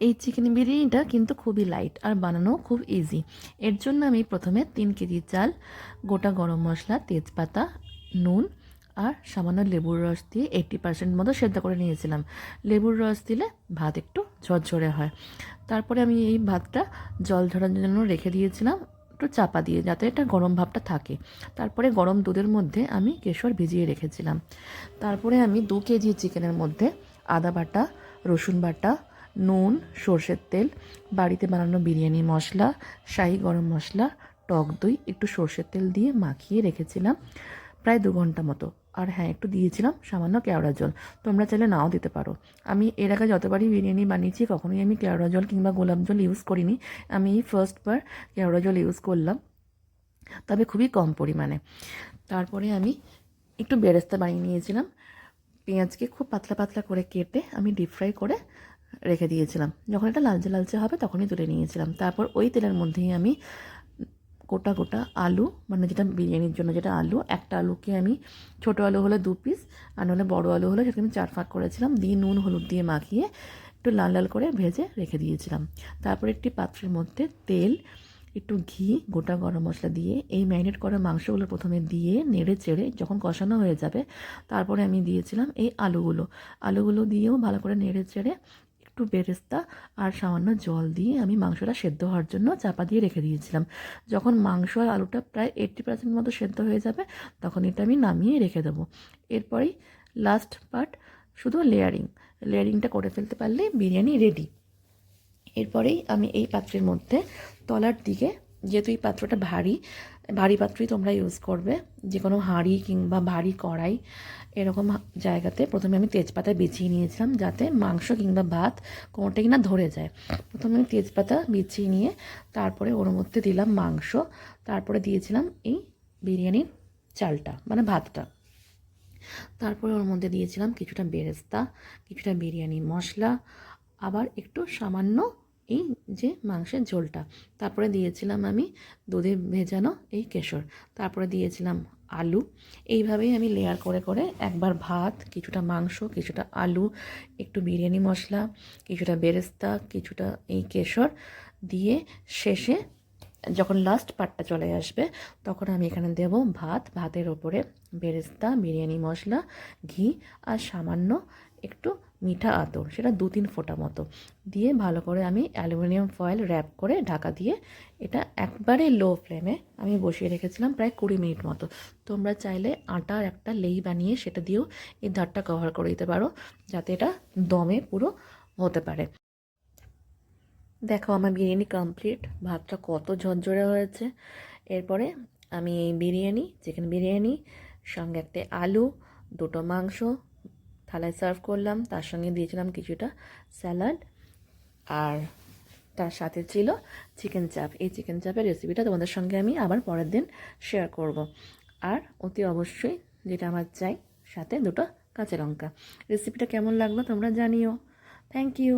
এই চিকেন বিরিয়ানিটা কিন্তু খুবই লাইট আর বানানো খুব ইজি এর জন্য আমি প্রথমে তিন কেজি চাল, গোটা গরম মশলা, তেজপাতা, নুন আর সামান্য লেবুর রস দিয়ে এইট্টি পার্সেন্ট মতো সেদ্ধ করে নিয়েছিলাম। লেবুর রস দিলে ভাত একটু ঝরঝরে হয়। তারপরে আমি এই ভাতটা জল ঝরার জন্য রেখে দিয়েছিলাম, একটু চাপা দিয়ে যাতে এটা গরম ভাবটা থাকে। তারপরে গরম দুধের মধ্যে আমি কেশর ভিজিয়ে রেখেছিলাম। তারপরে আমি দু কেজি চিকেনের মধ্যে আদা বাটা, রসুন বাটা নুন, সর্ষের তেল, বাড়িতে বানানো বিরিয়ানি মশলা, শাহি গরম মশলা, টক দই, একটু সর্ষের তেল দিয়ে মাখিয়ে রেখেছিলাম প্রায় দু ঘণ্টা মতো। আর হ্যাঁ একটু দিয়েছিলাম সামান্য কেওড়া জল। তোমরা চাইলে নাও দিতে পারো। আমি এর আগে যতবারই বিরিয়ানি বানিয়েছি, কখনোই আমি কেওড়া জল কিংবা গোলাপ জল ইউজ করিনি। আমি ফার্স্টবার কেওড়া জল ইউজ করলাম। তবে খুবই কম পরিমাণে। তারপরে আমি একটু বেরেস্তা বানিয়ে নিয়েছিলাম। পেঁয়াজকে খুব পাতলা পাতলা করে কেটে আমি ডিপ ফ্রাই করে রেখে দিয়েছিলাম। যখন এটা লালচে লালচে হবে তখনই তুলে নিয়েছিলাম। তারপর ওই তেলের মধ্যেই আমি গোটা গোটা আলু মানে যেটা বিরিয়ানির জন্য যেটা আলু, একটা আলুকে আমি ছোটো আলু হলে দু পিস আর নাহলে বড়ো আলু হলে সেটাকে আমি চার ফাঁক করেছিলাম, দিয়ে নুন, হলুদ দিয়ে মাখিয়ে একটু লাল লাল করে ভেজে রেখে দিয়েছিলাম। তারপর একটি পাত্রের মধ্যে তেল, একটু ঘি, গোটা গরম মশলা দিয়ে, এই ম্যারিনেট করা মাংসগুলো প্রথমে দিয়ে নেড়ে চেড়ে যখন কষানো হয়ে যাবে, তারপরে আমি দিয়েছিলাম এই আলুগুলো। আলুগুলো দিয়েও ভালো করে নেড়ে চেড়ে একটু বেরেস্তা আর সামান্য জল দিয়ে আমি মাংসটা সেদ্ধ হওয়ার জন্য চাপা দিয়ে রেখে দিয়েছিলাম। যখন মাংস আর আলুটা প্রায় এইট্টি পার্সেন্ট মতো সেদ্ধ হয়ে যাবে, তখন এটা আমি নামিয়ে রেখে দেবো। এরপরেই লাস্ট পার্ট শুধু লেয়ারিং লেয়ারিংটা করে ফেলতে পারলে বিরিয়ানি রেডি এরপরেই আমি এই পাত্রের মধ্যে তলার দিকে, যেহেতু এই পাত্রটা ভারী ভারী পাত্রই তোমরা ইউজ করবে যে কোনো হাঁড়ি কিংবা ভারী কড়াই এরকম জায়গাতে প্রথমে আমি তেজপাতা বিছিয়ে নিয়েছিলাম যাতে মাংস কিংবা ভাত কোনোটাই না ধরে যায়। প্রথমে আমি তেজপাতা বিছিয়ে নিয়ে তারপরে ওর মধ্যে দিলাম মাংস, তারপরে দিয়েছিলাম এই বিরিয়ানির চালটা মানে ভাতটা। তারপরে ওর মধ্যে দিয়েছিলাম কিছুটা বেরেস্তা, কিছুটা বিরিয়ানি মশলা, আবার একটু সামান্য এই যে মাংসের ঝোলটা। তারপরে দিয়েছিলাম আমি দুধে ভেজানো এই কেশর। তারপরে দিয়েছিলাম আলু। এইভাবেই আমি লেয়ার করে করে একবার ভাত, কিছুটা মাংস, কিছুটা আলু, একটু বিরিয়ানি মশলা, কিছুটা বেরেস্তা, কিছুটা এই কেশর দিয়ে শেষে যখন লাস্ট পার্টটা চলে আসবে, তখন আমি এখানে দেব ভাত, ভাতের ওপরে বেরেস্তা, বিরিয়ানি মশলা, ঘি আর সামান্য একটু মিঠা আতর, সেটা দু তিন ফোঁটা মতো। দিয়ে ভালো করে আমি অ্যালুমিনিয়াম ফয়েল র্যাপ করে ঢাকা দিয়ে এটা একবারে লো ফ্লেমে আমি বসিয়ে রেখেছিলাম প্রায় কুড়ি মিনিট মতো। তোমরা চাইলে আটার একটা লেই বানিয়ে সেটা দিয়েও এই ধারটা কভার করে দিতে পারো, যাতে এটা দমে পুরো হতে পারে। দেখো আমার বিরিয়ানি কমপ্লিট ভাতটা কত ঝরঝরে হয়েছে। এরপরে আমি এই বিরিয়ানি চিকেন বিরিয়ানি, সঙ্গে একটা আলু, দুটো মাংস থালায় সার্ভ করলাম, তার সঙ্গে দিয়েছিলাম কিছুটা স্যালাড, আর তার সাথে ছিল চিকেন চাপ। এই চিকেন চাপের রেসিপিটা তোমাদের সঙ্গে আমি আবার পরের দিন শেয়ার করব। আর অতি অবশ্যই যেটা আমার চাই, সাথে দুটো কাঁচা লঙ্কা। রেসিপিটা কেমন লাগল তোমরা জানিও। Thank you